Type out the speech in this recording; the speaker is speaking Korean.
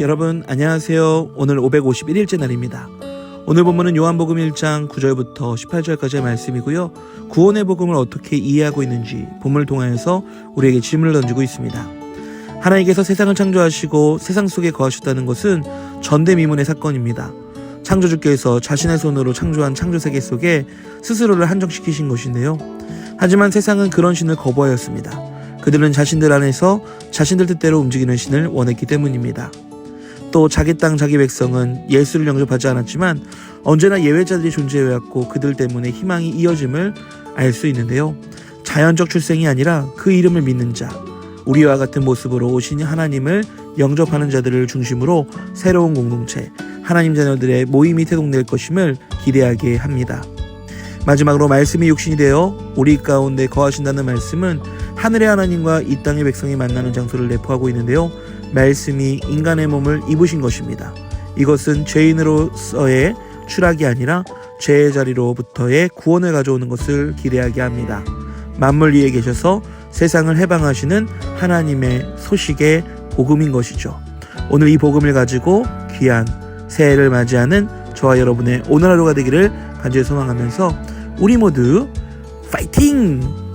여러분 안녕하세요. 오늘 551일째 날입니다. 오늘 본문은 요한복음 1장 9절부터 18절까지의 말씀이고요. 구원의 복음을 어떻게 이해하고 있는지 본문을 통하여서 우리에게 질문을 던지고 있습니다. 하나님께서 세상을 창조하시고 세상 속에 거하셨다는 것은 전대미문의 사건입니다. 창조주께서 자신의 손으로 창조한 창조 세계 속에 스스로를 한정시키신 것인데요. 하지만 세상은 그런 신을 거부하였습니다. 그들은 자신들 안에서 자신들 뜻대로 움직이는 신을 원했기 때문입니다. 또 자기 땅 자기 백성은 예수를 영접하지 않았지만 언제나 예외자들이 존재해왔고 그들 때문에 희망이 이어짐을 알 수 있는데요. 자연적 출생이 아니라 그 이름을 믿는 자, 우리와 같은 모습으로 오신 하나님을 영접하는 자들을 중심으로 새로운 공동체, 하나님 자녀들의 모임이 태동될 것임을 기대하게 합니다. 마지막으로 말씀이 육신이 되어 우리 가운데 거하신다는 말씀은 하늘의 하나님과 이 땅의 백성이 만나는 장소를 내포하고 있는데요. 말씀이 인간의 몸을 입으신 것입니다. 이것은 죄인으로서의 추락이 아니라 죄의 자리로부터의 구원을 가져오는 것을 기대하게 합니다. 만물 위에 계셔서 세상을 해방하시는 하나님의 소식의 복음인 것이죠. 오늘 이 복음을 가지고 귀한 새해를 맞이하는 저와 여러분의 오늘 하루가 되기를 간절히 소망하면서 우리 모두 파이팅!